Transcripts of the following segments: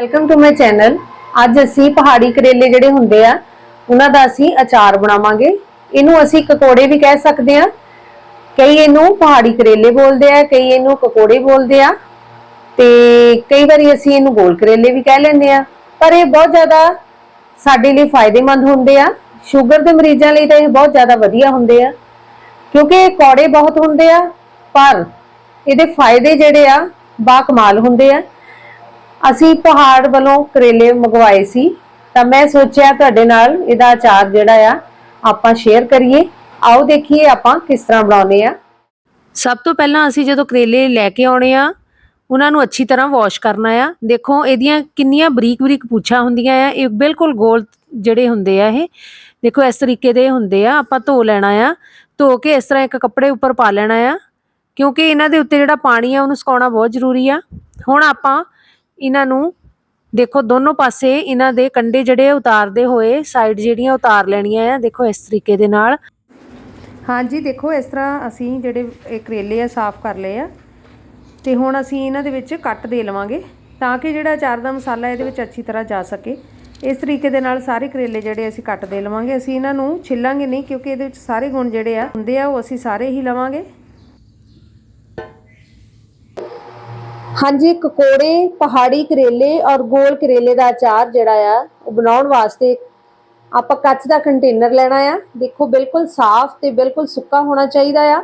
Welcome to my channel ਅੱਜ ਅਸੀਂ ਪਹਾੜੀ ਕਰੇਲੇ ਜਿਹੜੇ ਹੁੰਦੇ ਆ, ਉਹਨਾਂ ਦਾ ਅਸੀਂ ਅਚਾਰ ਬਣਾਵਾਂਗੇ। ਇਹਨੂੰ ਅਸੀਂ ਕਕੋੜੇ ਵੀ ਕਹਿ ਸਕਦੇ ਆ ਕਈ ਇਹਨੂੰ ਪਹਾੜੀ ਕਰੇਲੇ ਬੋਲਦੇ ਆ, ਕਈ ਇਹਨੂੰ ਕਕੋੜੇ ਬੋਲਦੇ ਆ। ਤੇ ਕਈ ਵਾਰੀ ਅਸੀਂ ਇਹਨੂੰ ਗੋਲ ਕਰੇਲੇ ਵੀ ਕਹਿ ਲੈਂਦੇ ਆ। ਪਰ ਇਹ ਬਹੁਤ ਜ਼ਿਆਦਾ ਸਾਡੇ ਲਈ ਫਾਇਦੇਮੰਦ ਹੁੰਦੇ ਆ। ਸ਼ੂਗਰ ਦੇ ਮਰੀਜ਼ਾਂ ਲਈ ਤਾਂ ਇਹ ਬਹੁਤ ਜ਼ਿਆਦਾ ਵਧੀਆ ਹੁੰਦੇ ਆ। ਕਿਉਂਕਿ ਇਹ ਕੌੜੇ ਬਹੁਤ ਹੁੰਦੇ ਆ, ਪਰ ਇਹਦੇ ਫਾਇਦੇ ਜਿਹੜੇ ਆ, ਬਾ ਕਮਾਲ ਹੁੰਦੇ ਆ। ਅਸੀਂ ਪਹਾੜ ਵੱਲੋਂ ਕਰੇਲੇ ਮੰਗਵਾਏ ਸੀ, ਤਾਂ ਮੈਂ ਸੋਚਿਆ ਤੁਹਾਡੇ ਨਾਲ ਇਹਦਾ ਅਚਾਰ ਜਿਹੜਾ ਆ, ਆਪਾਂ ਸ਼ੇਅਰ ਕਰੀਏ। ਆਓ ਦੇਖੀਏ ਆਪਾਂ ਕਿਸ ਤਰ੍ਹਾਂ ਬਣਾਉਨੇ ਆ। ਸਭ ਤੋਂ ਪਹਿਲਾਂ ਅਸੀਂ ਜਦੋਂ ਕਰੇਲੇ ਲੈ ਕੇ ਆਉਣੇ ਆ, ਉਹਨਾਂ ਨੂੰ ਅੱਛੀ ਤਰ੍ਹਾਂ ਵਾਸ਼ ਕਰਨਾ ਆ। ਦੇਖੋ, ਇਹਦੀਆਂ ਕਿੰਨੀਆਂ ਬਰੀਕ ਬਰੀਕ ਪੂਛਾਂ ਹੁੰਦੀਆਂ ਆ, ਇਹ ਬਿਲਕੁਲ ਗੋਲ ਜਿਹੜੇ ਹੁੰਦੇ ਆ ਇਹ। ਦੇਖੋ, ਇਸ ਤਰੀਕੇ ਦੇ ਹੁੰਦੇ ਆ, ਆਪਾਂ ਧੋ ਲੈਣਾ ਆ। ਧੋ ਕੇ ਇਸ ਤਰ੍ਹਾਂ ਇੱਕ ਕੱਪੜੇ ਉੱਪਰ ਪਾ ਲੈਣਾ ਆ, ਕਿਉਂਕਿ ਇਹਨਾਂ ਦੇ ਉੱਤੇ ਜਿਹੜਾ ਪਾਣੀ ਆ, ਉਹਨੂੰ ਸੁਕਾਉਣਾ ਬਹੁਤ ਜ਼ਰੂਰੀ ਆ। ਹੁਣ ਆਪਾਂ ਇਹਨਾਂ ਨੂੰ ਦੇਖੋ ਦੋਨੋਂ ਪਾਸੇ ਇਹਨਾਂ ਦੇ ਕੰਡੇ ਜਿਹੜੇ ਉਤਾਰਦੇ ਹੋਏ ਸਾਈਡ ਜਿਹੜੀਆਂ ਉਤਾਰ ਲੈਣੀਆਂ ਆ, ਦੇਖੋ ਇਸ ਤਰੀਕੇ ਦੇ ਨਾਲ। ਹਾਂਜੀ, ਦੇਖੋ ਇਸ ਤਰ੍ਹਾਂ ਅਸੀਂ ਜਿਹੜੇ ਇਹ ਕਰੇਲੇ ਆ, ਸਾਫ਼ ਕਰ ਲਏ ਆ। ਤੇ ਹੁਣ ਅਸੀਂ ਇਹਨਾਂ ਦੇ ਵਿੱਚ ਕੱਟ ਦੇ ਲਵਾਂਗੇ ਤਾਂ ਕਿ ਜਿਹੜਾ ਅਚਾਰ ਦਾ ਮਸਾਲਾ ਇਹਦੇ ਵਿੱਚ ਅੱਛੀ ਤਰ੍ਹਾਂ ਜਾ ਸਕੇ। ਇਸ ਤਰੀਕੇ ਦੇ ਨਾਲ ਸਾਰੇ ਕਰੇਲੇ ਜਿਹੜੇ ਅਸੀਂ ਕੱਟ ਦੇ ਲਵਾਂਗੇ। ਅਸੀਂ ਇਹਨਾਂ ਨੂੰ ਛਿੱਲਾਂਗੇ ਨਹੀਂ ਕਿਉਂਕਿ ਇਹਦੇ ਵਿੱਚ ਸਾਰੇ ਗੁਣ ਜਿਹੜੇ ਆ ਹੁੰਦੇ ਆ, ਉਹ ਅਸੀਂ ਸਾਰੇ ਹੀ ਲਵਾਂਗੇ। ਹਾਂਜੀ ਕਕੋੜੇ ਪਹਾੜੀ ਕਰੇਲੇ ਔਰ ਗੋਲ ਕਰੇਲੇ ਦਾ ਅਚਾਰ ਜਿਹੜਾ ਆ, ਉਹ ਬਣਾਉਣ ਵਾਸਤੇ ਆਪਾਂ ਕੱਚ ਦਾ ਕੰਟੇਨਰ ਲੈਣਾ ਆ। ਦੇਖੋ, ਬਿਲਕੁਲ ਸਾਫ਼ ਤੇ ਬਿਲਕੁਲ ਸੁੱਕਾ ਹੋਣਾ ਚਾਹੀਦਾ ਆ।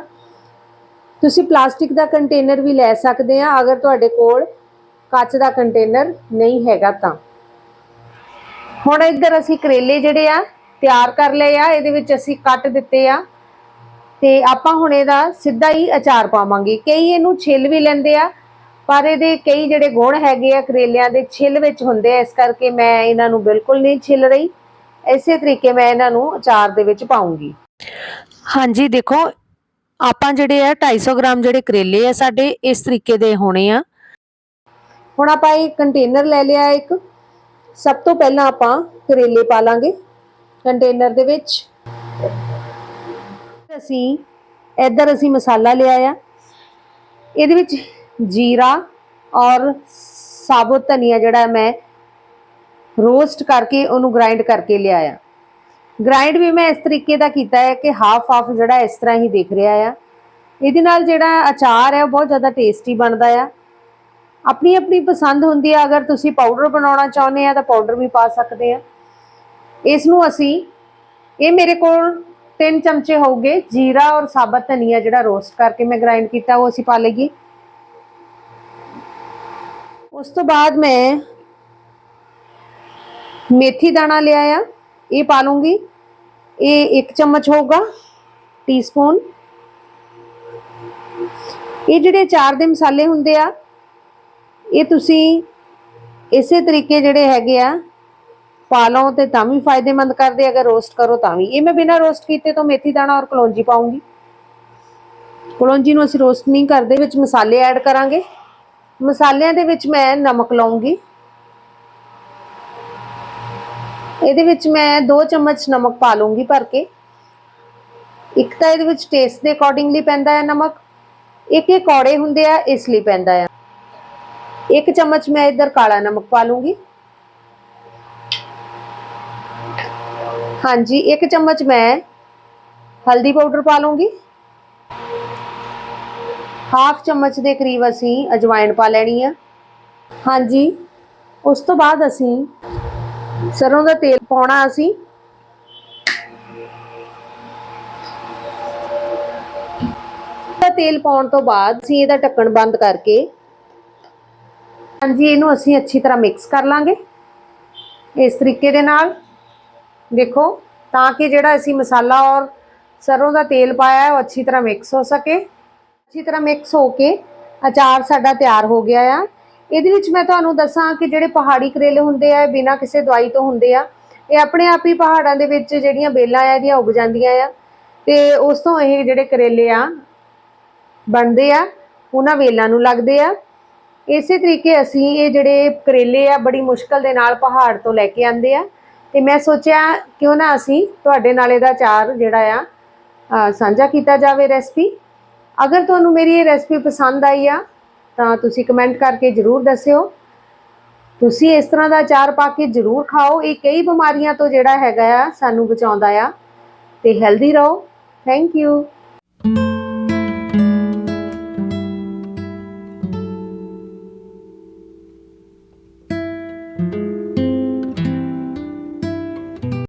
ਤੁਸੀਂ ਪਲਾਸਟਿਕ ਦਾ ਕੰਟੇਨਰ ਵੀ ਲੈ ਸਕਦੇ ਆ, ਅਗਰ ਤੁਹਾਡੇ ਕੋਲ ਕੱਚ ਦਾ ਕੰਟੇਨਰ ਨਹੀਂ ਹੈਗਾ ਤਾਂ। ਹੁਣ ਇੱਧਰ ਅਸੀਂ ਕਰੇਲੇ ਜਿਹੜੇ ਆ, ਤਿਆਰ ਕਰ ਲਏ ਆ, ਇਹਦੇ ਵਿੱਚ ਅਸੀਂ ਕੱਟ ਦਿੱਤੇ ਆ। ਤੇ ਆਪਾਂ ਹੁਣ ਇਹਦਾ ਸਿੱਧਾ ਹੀ ਅਚਾਰ ਪਾਵਾਂਗੇ। ਕਈ ਇਹਨੂੰ ਛਿੱਲ ਵੀ ਲੈਂਦੇ ਆ ਪਰ ਇਹਦੇ ਕਈ ਜਿਹੜੇ ਗੁਣ ਹੈਗੇ ਆ ਕਰੇਲਿਆਂ ਦੇ ਛਿੱਲ ਵਿੱਚ ਹੁੰਦੇ ਆ ਇਸ ਕਰਕੇ ਮੈਂ ਇਹਨਾਂ ਨੂੰ ਬਿਲਕੁਲ ਨਹੀਂ ਛਿੱਲ ਰਹੀ। ਇਸੇ ਤਰੀਕੇ ਮੈਂ ਇਹਨਾਂ ਨੂੰ ਅਚਾਰ ਦੇ ਵਿੱਚ ਪਾਉਂਗੀ। ਹਾਂਜੀ ਦੇਖੋ ਆਪਾਂ ਜਿਹੜੇ ਆ 250 ਗ੍ਰਾਮ ਜਿਹੜੇ ਕਰੇਲੇ ਆ ਸਾਡੇ ਇਸ ਤਰੀਕੇ ਦੇ ਹੋਣੇ ਆ। ਹੁਣ ਆਪਾਂ ਇਹ ਕੰਟੇਨਰ ਲੈ ਲਿਆ ਇੱਕ। ਸਭ ਤੋਂ ਪਹਿਲਾਂ ਆਪਾਂ ਕਰੇਲੇ ਪਾ ਲਾਂਗੇ ਕੰਟੇਨਰ ਦੇ ਵਿੱਚ। ਅਸੀਂ ਇੱਧਰ ਅਸੀਂ ਮਸਾਲਾ ਲਿਆ ਆ। ਇਹਦੇ ਵਿੱਚ ਜੀਰਾ ਔਰ ਸਾਬੁਤ ਧਨੀਆ ਜਿਹੜਾ ਮੈਂ ਰੋਸਟ ਕਰਕੇ ਉਹਨੂੰ ਗ੍ਰਾਈਂਡ ਕਰਕੇ ਲਿਆਇਆ। ਗ੍ਰਾਈਂਡ ਵੀ ਮੈਂ ਇਸ ਤਰੀਕੇ ਦਾ ਕੀਤਾ ਹੈ ਕਿ ਹਾਫ ਹਾਫ ਜਿਹੜਾ ਇਸ ਤਰ੍ਹਾਂ ਹੀ ਦਿਖ ਰਿਹਾ ਆ। ਇਹਦੇ ਨਾਲ ਜਿਹੜਾ ਅਚਾਰ ਹੈ ਉਹ ਬਹੁਤ ਜ਼ਿਆਦਾ ਟੇਸਟੀ ਬਣਦਾ ਆ। ਆਪਣੀ ਆਪਣੀ ਪਸੰਦ ਹੁੰਦੀ ਹੈ ਅਗਰ ਤੁਸੀਂ ਪਾਊਡਰ ਬਣਾਉਣਾ ਚਾਹੁੰਦੇ ਆ ਤਾਂ ਪਾਊਡਰ ਵੀ ਪਾ ਸਕਦੇ ਆ। ਇਸ ਨੂੰ ਅਸੀਂ, ਇਹ ਮੇਰੇ ਕੋਲ ਤਿੰਨ ਚਮਚੇ ਹੋਊਗੇ ਜੀਰਾ ਔਰ ਸਾਬਤ ਧਨੀਆ ਜਿਹੜਾ ਰੋਸਟ ਕਰਕੇ ਮੈਂ ਗ੍ਰਾਈਂਡ ਕੀਤਾ, ਉਹ ਅਸੀਂ ਪਾ ਲਈਏ। ਉਸ ਤੋਂ ਬਾਅਦ ਮੈਂ ਮੇਥੀ ਦਾਣਾ ਲਿਆ ਆ ਇਹ ਪਾ ਲੂੰਗੀ। ਇਹ 1 ਚਮਚ ਹੋਊਗਾ ਟੀਸਪੂਨ ਇਹ ਜਿਹੜੇ ਚਾਰ ਦੇ ਮਸਾਲੇ ਹੁੰਦੇ ਆ, ਇਹ ਤੁਸੀਂ ਇਸੇ ਤਰੀਕੇ ਜਿਹੜੇ ਹੈਗੇ ਆ, ਪਾ ਲਓ ਤੇ ਤਾਂ ਵੀ ਫਾਇਦੇਮੰਦ ਕਰਦੇ, ਅਗਰ ਰੋਸਟ ਕਰੋ ਤਾਂ ਵੀ। ਇਹ ਮੈਂ ਬਿਨਾਂ ਰੋਸਟ ਕੀਤੇ ਤੋਂ ਮੇਥੀ ਦਾਣਾ ਔਰ ਕਲੌਂਜੀ ਪਾਉਂਗੀ। ਕਲੌਂਜੀ ਨੂੰ ਅਸੀਂ ਰੋਸਟ ਨਹੀਂ ਕਰਦੇ, ਵਿੱਚ ਮਸਾਲੇ ਐਡ ਕਰਾਂਗੇ। ਮਸਾਲਿਆਂ ਦੇ ਵਿੱਚ ਮੈਂ ਨਮਕ ਲਾਉਂਗੀ ਇਹਦੇ ਵਿੱਚ ਮੈਂ 2 ਚਮਚ ਨਮਕ ਪਾ ਲੂੰਗੀ ਭਰ ਕੇ। ਇੱਕ ਤਾਂ ਇਹਦੇ ਵਿੱਚ ਟੇਸਟ ਦੇ ਅਕੋਰਡਿੰਗਲੀ ਪੈਂਦਾ ਹੈ ਨਮਕ। ਇੱਕ ਇਹ ਕੌੜੇ ਹੁੰਦੇ ਆ, ਇਸ ਲਈ ਪੈਂਦਾ ਹੈ ਇੱਕ ਚਮਚ ਮੈਂ ਇੱਧਰ ਕਾਲਾ ਨਮਕ ਪਾ ਲੂੰਗੀ ਹਾਂਜੀ, ਇੱਕ ਚਮਚ ਮੈਂ ਹਲਦੀ ਪਾਊਡਰ ਪਾ ਲੂੰਗੀ ਹਾਫ ਚਮਚ ਦੇ ਕਰੀਬ ਅਸੀਂ ਅਜਵਾਇਣ ਪਾ ਲੈਣੀ ਆ। ਹਾਂਜੀ, ਉਸ ਤੋਂ ਬਾਅਦ ਅਸੀਂ ਸਰੋਂ ਦਾ ਤੇਲ ਪਾਉਣਾ ਅਸੀਂ। ਦਾ ਤੇਲ ਪਾਉਣ ਤੋਂ ਬਾਅਦ ਅਸੀਂ ਇਹਦਾ ਢੱਕਣ ਬੰਦ ਕਰਕੇ, ਹਾਂਜੀ, ਇਹਨੂੰ ਅਸੀਂ ਅੱਛੀ ਤਰ੍ਹਾਂ ਮਿਕਸ ਕਰ ਲਾਂਗੇ। ਇਸ ਤਰੀਕੇ ਦੇ ਨਾਲ, ਦੇਖੋ, ਤਾਂ ਕਿ ਜਿਹੜਾ ਅਸੀਂ ਮਸਾਲਾ ਔਰ ਸਰੋਂ ਦਾ ਤੇਲ ਪਾਇਆ ਹੈ, ਉਹ ਅੱਛੀ ਤਰ੍ਹਾਂ ਮਿਕਸ ਹੋ ਸਕੇ। ਅੱਛੀ ਤਰ੍ਹਾਂ ਮਿਕਸ ਹੋ ਕੇ ਅਚਾਰ ਸਾਡਾ ਤਿਆਰ ਹੋ ਗਿਆ ਆ। ਇਹਦੇ ਵਿੱਚ ਮੈਂ ਤੁਹਾਨੂੰ ਦੱਸਾਂ ਕਿ ਜਿਹੜੇ ਪਹਾੜੀ ਕਰੇਲੇ ਹੁੰਦੇ ਆ ਬਿਨਾਂ ਕਿਸੇ ਦਵਾਈ ਤੋਂ ਹੁੰਦੇ ਆ। ਇਹ ਆਪਣੇ ਆਪ ਹੀ ਪਹਾੜਾਂ ਦੇ ਵਿੱਚ ਜਿਹੜੀਆਂ ਬੇਲਾਂ ਆ, ਇਹਦੀਆਂ ਉੱਗ ਜਾਂਦੀਆਂ ਆ। ਤੇ ਉਸ ਤੋਂ ਇਹ ਜਿਹੜੇ ਕਰੇਲੇ ਆ, ਬਣਦੇ ਆ, ਉਹਨਾਂ ਵੇਲਾਂ ਨੂੰ ਲੱਗਦੇ ਆ। ਇਸੇ ਤਰੀਕੇ ਅਸੀਂ ਇਹ ਜਿਹੜੇ ਕਰੇਲੇ ਆ, ਬੜੀ ਮੁਸ਼ਕਲ ਦੇ ਨਾਲ ਪਹਾੜ ਤੋਂ ਲੈ ਕੇ ਆਂਦੇ ਆ। ਤੇ ਮੈਂ ਸੋਚਿਆ ਕਿਉਂ ਨਾ ਅਸੀਂ ਤੁਹਾਡੇ ਨਾਲ ਇਹਦਾ ਅਚਾਰ ਜਿਹੜਾ ਆ ਸਾਂਝਾ ਕੀਤਾ ਜਾਵੇ ਰੈਸਪੀ ਅਗਰ ਤੁਹਾਨੂੰ ਮੇਰੀ ਇਹ ਰੈਸਪੀ ਪਸੰਦ ਆਈ ਆ, ਤਾਂ ਤੁਸੀਂ ਕਮੈਂਟ ਕਰਕੇ ਜਰੂਰ ਦੱਸਿਓ। ਤੁਸੀਂ ਇਸ ਤਰ੍ਹਾਂ ਦਾ ਅਚਾਰ ਪਾ ਕੇ ਜ਼ਰੂਰ ਖਾਓ। ਇਹ ਕਈ ਬਿਮਾਰੀਆਂ ਤੋਂ ਜਿਹੜਾ ਹੈਗਾ ਆ, ਸਾਨੂੰ ਬਚਾਉਂਦਾ ਆ। ਤੇ ਹੈਲਦੀ ਰਹੋ। Thank you